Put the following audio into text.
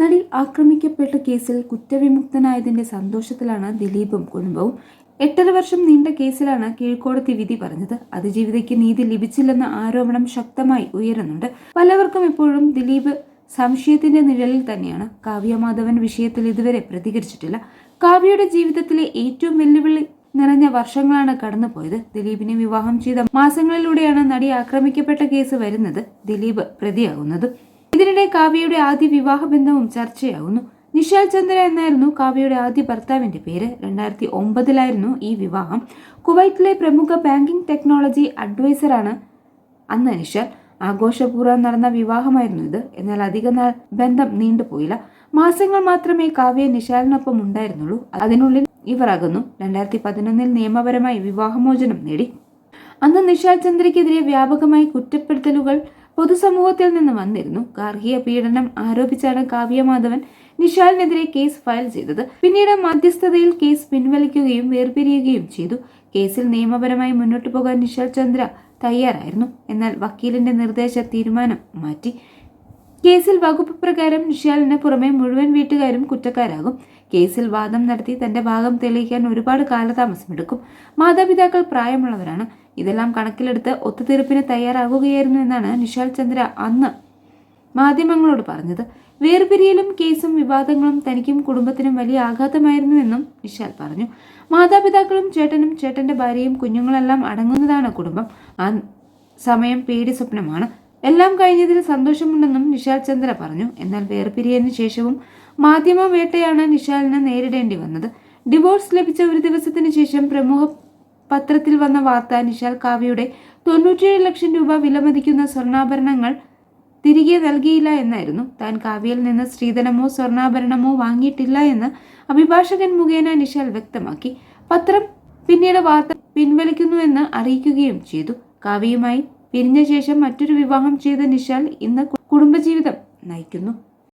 നടി ആക്രമിക്കപ്പെട്ട കേസിൽ കുറ്റവിമുക്തനായതിന്റെ സന്തോഷത്തിലാണ് ദിലീപും കുടുംബവും. എട്ടര വർഷം നീണ്ട കേസിലാണ് കീഴ്ക്കോടതി വിധി പറഞ്ഞത്. അതിജീവിതയ്ക്ക് നീതി ലഭിച്ചില്ലെന്ന ആരോപണം ശക്തമായി ഉയരുന്നുണ്ട്. പലവർക്കും ഇപ്പോഴും ദിലീപ് സംശയത്തിന്റെ നിഴലിൽ തന്നെയാണ്. കാവ്യമാധവൻ വിഷയത്തിൽ ഇതുവരെ പ്രതികരിച്ചിട്ടില്ല. കാവ്യയുടെ ജീവിതത്തിലെ ഏറ്റവും വെല്ലുവിളി നിറഞ്ഞ വർഷങ്ങളാണ് കടന്നുപോയത്. ദിലീപിനെ വിവാഹം ചെയ്ത മാസങ്ങളിലൂടെയാണ് നടി ആക്രമിക്കപ്പെട്ട കേസ് വരുന്നത്. ദിലീപ് പ്രതിയാകുന്നത് ഇതിനിടെ കാവ്യയുടെ ആദ്യ വിവാഹ ബന്ധവും ചർച്ചയാകുന്നു നിഷാൽ ചന്ദ്ര എന്നായിരുന്നു കാവ്യയുടെ ആദ്യ ഭർത്താവിന്റെ പേര്. രണ്ടായിരത്തി ഒമ്പതിലായിരുന്നു ഈ വിവാഹം. കുവൈറ്റിലെ പ്രമുഖ ബാങ്കിംഗ് ടെക്നോളജി അഡ്വൈസറാണ് അന്ന് നിഷാൽ. ആഘോഷപൂർവം നടന്ന വിവാഹമായിരുന്നു ഇത്. എന്നാൽ അധിക നാൾ ബന്ധം നീണ്ടുപോയില്ല. മാസങ്ങൾ മാത്രമേ കാവ്യ നിഷാലിനൊപ്പം ഉണ്ടായിരുന്നുള്ളൂ. അതിനുള്ളിൽ ഇവർ അകന്നു രണ്ടായിരത്തി പതിനൊന്നിൽ നിയമപരമായി വിവാഹമോചനം നേടി. അന്ന് നിഷാൽ ചന്ദ്രയ്ക്കെതിരെ വ്യാപകമായി കുറ്റപ്പെടുത്തലുകൾ പൊതുസമൂഹത്തിൽ നിന്ന് വന്നിരുന്നു. ഗാർഹിക പീഡനം ആരോപിച്ചാണ് കാവ്യമാധവൻ നിഷാലിനെതിരെ കേസ് ഫയൽ ചെയ്തത്. പിന്നീട് മധ്യസ്ഥതയിൽ കേസ് പിൻവലിക്കുകയും വേർപിരിയുകയും ചെയ്തു. കേസിൽ നിയമപരമായി മുന്നോട്ടു പോകാൻ നിഷാൽ ചന്ദ്ര തയ്യാറായിരുന്നു. എന്നാൽ വക്കീലിന്റെ നിർദ്ദേശ തീരുമാനം മാറ്റി. കേസിൽ വകുപ്പ് പ്രകാരം നിഷാലിന് പുറമെ മുഴുവൻ വീട്ടുകാരും കുറ്റക്കാരാകും. കേസിൽ വാദം നടത്തി തന്റെ ഭാഗം തെളിയിക്കാൻ ഒരുപാട് കാലതാമസമെടുക്കും. മാതാപിതാക്കൾ പ്രായമുള്ളവരാണ്. ഇതെല്ലാം കണക്കിലെടുത്ത് ഒത്തുതീർപ്പിന് തയ്യാറാകുകയായിരുന്നു എന്നാണ് നിഷാൽ ചന്ദ്ര അന്ന് മാധ്യമങ്ങളോട് പറഞ്ഞത്. വേർപിരിയലും കേസും വിവാദങ്ങളും തനിക്കും കുടുംബത്തിനും വലിയ ആഘാതമായിരുന്നുവെന്നും നിഷാൽ പറഞ്ഞു. മാതാപിതാക്കളും ചേട്ടനും ചേട്ടന്റെ ഭാര്യയും കുഞ്ഞുങ്ങളെല്ലാം അടങ്ങുന്നതാണ് കുടുംബം. ആ സമയം പേടി സ്വപ്നമാണ്. എല്ലാം കഴിഞ്ഞതിൽ സന്തോഷമുണ്ടെന്നും നിഷാൽ ചന്ദ്ര പറഞ്ഞു. എന്നാൽ വേർപിരിയതിനു ശേഷവും മാധ്യമ വേട്ടയാണ് നിഷാലിന് നേരിടേണ്ടി വന്നത്. ഡിവോഴ്സ് ലഭിച്ച ഒരു ദിവസത്തിന് ശേഷം പ്രമുഖ പത്രത്തിൽ വന്ന വാർത്ത നിഷാൽ കാവ്യയുടെ തൊണ്ണൂറ്റിയേഴ് ലക്ഷം രൂപ വിലമതിക്കുന്ന സ്വർണാഭരണങ്ങൾ തിരികെ നൽകിയില്ല എന്നായിരുന്നു. താൻ കാവ്യയിൽ നിന്ന് സ്ത്രീധനമോ സ്വർണാഭരണമോ വാങ്ങിയിട്ടില്ല എന്ന് അഭിഭാഷകൻ മുഖേന നിഷാൽ വ്യക്തമാക്കി. പത്രം പിന്നീട് വാർത്ത പിൻവലിക്കുന്നുവെന്ന് അറിയിക്കുകയും ചെയ്തു. കാവ്യയുമായി പിരിഞ്ഞ ശേഷം മറ്റൊരു വിവാഹം ചെയ്ത നിഷാൽ ഇന്ന് കുടുംബജീവിതം നയിക്കുന്നു.